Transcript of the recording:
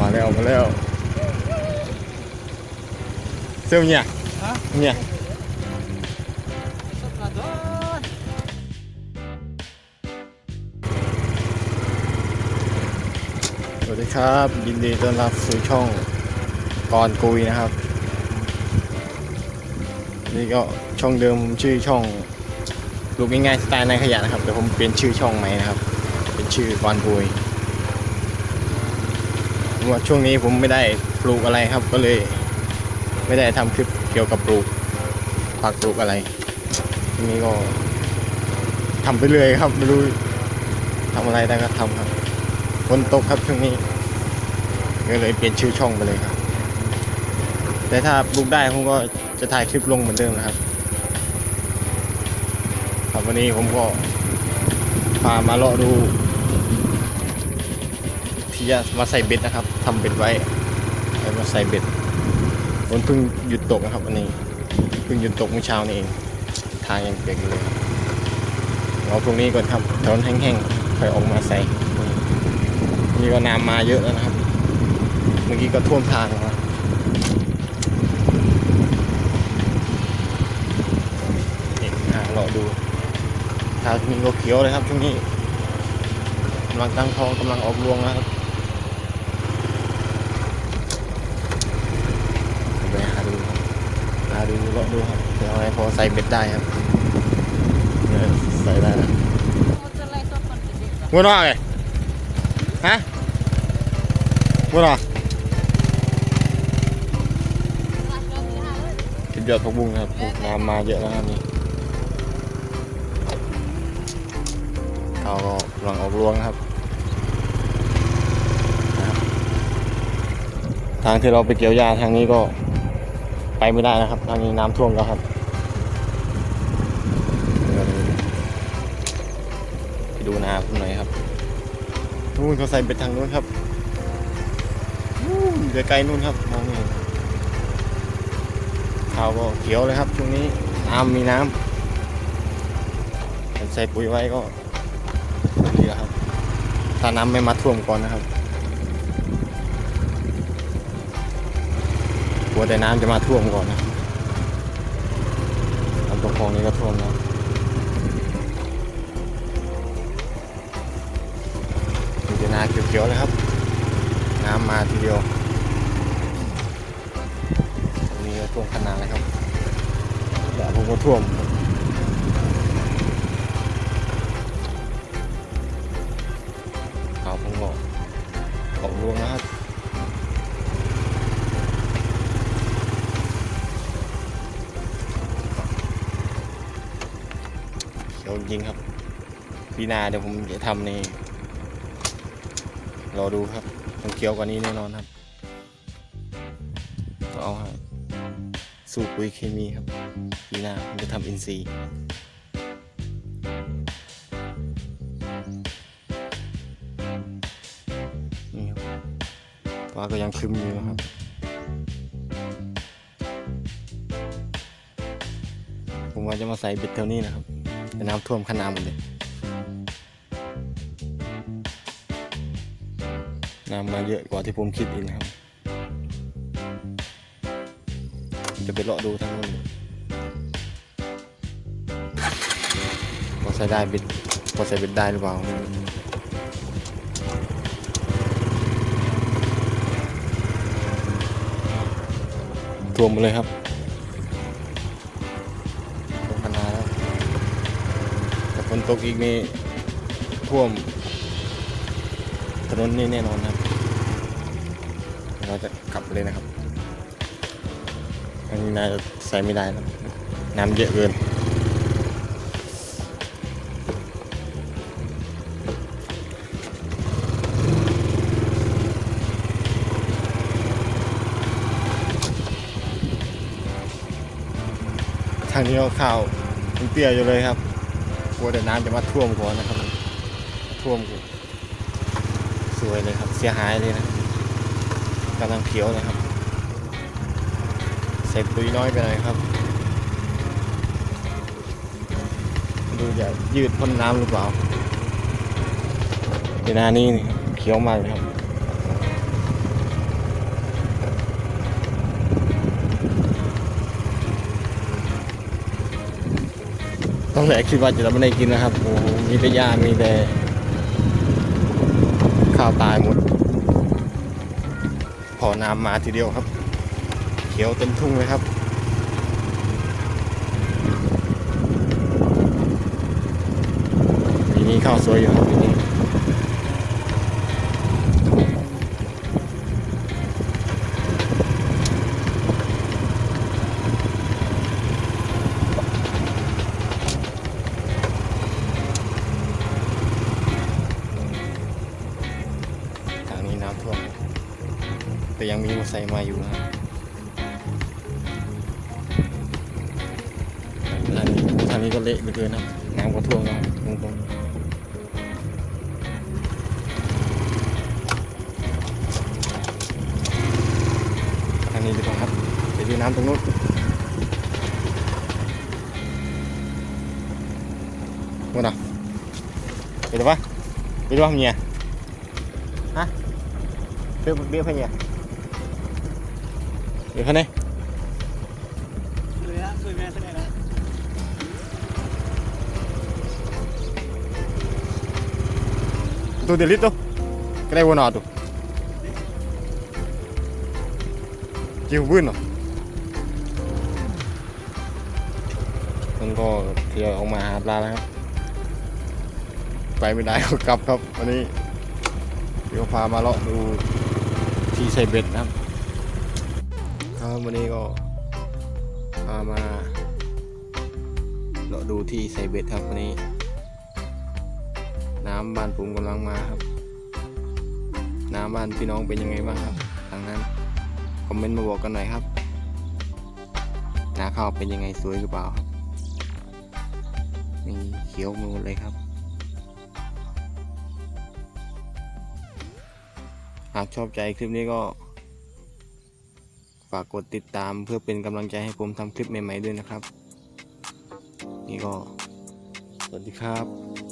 มาแล้วมาแล้วเสื้อเนี่ยฮะเนี่ย Soplador. สวัสดีครับยินดีต้อนรับสู่ช่องก่อนกุยนะครับ นี่ก็ช่องเดิมผมชื่อช่องลูกง่ายๆสไตล์ในขยะนะครับแต่ผมเปลี่ยนชื่อช่องใหม่นะครับ เป็นชื่อก่อนกุยเพราะ ว่าช่วงนี้ผมไม่ได้ปลูกอะไรครับก็เลย ไม่ได้ทำคลิปเกี่ยวกับปลูกผักปลูกอะไรทีนี้ก็ทำไปเรื่อยครับไม่รู้ทำอะไรได้ก็ทำครับฝนตกครับช่วงนี้ก็เลยเปลี่ยนชื่อช่องไปเลยครับ แต่ถ้าปลูกได้ผมก็จะถ่ายคลิปลงเหมือนเดิมนะครับ ครับวันนี้ผมก็พามาเลาะดู จะมาใส่เบ็ดนะครับทำเบ็ดไว้แล้วมาใส่เบ็ดฝนเพิ่งหยุดตกนะครับวันนี้เพิ่งหยุดตกเมื่อเช้านี้เองทางยังเปียกอยู่เลยเอาพรุ่งนี้ก่อนครับถนนแห้งๆค่อยออกมาใส่นี่ก็น้ำมาเยอะแล้วนะครับ เมื่อกี้ก็ท่วมทางแล้วเราดูทางนี้ก็เขียวเลยครับช่วงนี้กำลังตั้งท้องกำลังออกรวงนะครับไปหาดูครับหา ดูเลาะดูครับเดี๋ยวอะไรพอใส่เบ็ดได้ครับเออใส่ได้นะ Outra lá é só quando você vê. งวดว่าไงฮะงวดว่าเป็นยอดผักบุ้งครับน้ำมาเยอะแล้วครับนี่เขาก็กำลังออกรวงครับนะครับทางที่เราไปเกี่ยวหญ้าทางนี้ก็ ไปไม่ได้นะครับทางนี้น้ำท่วมแล้วครับไปดูนาผมหน่อยครับนู่นเขาใส่เป็นทางนู้นครับนู่นไกลนู่นครับมองไม่เห็นข้าวก็เขียวเลยครับช่วงนี้น้ำมีน้ำใส่ปุ๋ยไว้ก็ดีแล้วครับถ้าน้ำไม่มาท่วมก่อนนะครับ กลัวแต่น้ำจะมาท่วมก่อนนะลำตะคลองนี้ก็ท่วมแล้วมีแต่นาเขียวๆเลยครับ น้ำมาทีเดียวตรงนี้ก็ท่วมขนาดเลยครับแต่ผมก็ท่วม เขียวจริงครับ ปีนาเดี๋ยวผมจะทำในรอดูครับต้องเคี้ยวกว่านี้แน่นอนครับต้องเอาให้สูบปุ๋ยเคมีครับ ปีนาผมจะทำอินทรีย์นี่ครับฟ้าก็ยังครึมอยู่นะครับผมว่าจะมาใส่เบ็ดแถวนี้นะครับ แต่น้ำท่วมขนาดหมดเลยน้ำมาเยอะกว่าที่ผมคิดอีกนะครับ จะไปเลาะดูทางนู้นพอใส่ได้บิดพอใส่บิดได้หรือเปล่าท่วมเลยครับ ฝนตกอีกนี่ท่วม ถนนนี่แน่นอนครับ เราจะขับเลยนะครับ อันนี้น่าจะใส่ไม่ได้นะน้ำเยอะเกินทางนี้ก็ข้าวมันเตี้ยอยู่เลยครับ กลัวแต่น้ำจะมาท่วมก่อนนะครับท่วมก่อนสวยเลยครับ เสียหายเลยนะกำลังเขียวเลยครับ ใส่ปุ๋ยน้อยไปหน่อยครับ ดูจะยืดพ้นน้ำหรือเปล่าเวลานี้นี่เขียวมากเลยครับ องแรกคิดว่าจะไม่ได้กินนะครับโอ้โหมีแต่หญ้ามีแต่ข้าวตายหมด พอน้ำมาทีเดียวครับ เขียวเต็มทุ่งเลยครับมีนี่ข้าวสวยอยู่ครับปีนี้ แต่ยังมีมอเตอร์ไซค์มาอยู่นะครับทางนี้ทางนี้ก็เละเหลือเกินครับน้ำก็ท่วมแล้วตรงตรงทางนี้ดีกว่าครับไปดูน้ำตรงนู้นนู่นน่ะไปดูปะไปดูปะเมีย Đưa một bia phải nhỉ? Được không đây? Tôi delete đâu? Cái này vô nào tụ? Chiều vươn rồi. มันก็เที่ยวออกมาหาปลาแล้วครับ ไปไม่ได้ก็กลับครับ วันนี้ เดี๋ยวพามาเลาะดูที่ใส่เบ็ดนะครับ ครับวันนี้ก็พามาเราะดูที่ใส่เบ็ดครับวันนี้ น้ำบ้านผมกำลังมาครับ น้ำบ้านพี่น้องเป็นยังไงบ้างครับทางนั้นคอมเมนต์มาบอกกันหน่อยครับนาข้าวเป็นยังไงสวยหรือเปล่าครับนี่เขียวหมดเลยครับ หากชอบใจคลิปนี้ก็ ฝากกดติดตามเพื่อเป็นกำลังใจให้ผมทำคลิปใหม่ๆด้วยนะครับ นี่ก็ สวัสดีครับ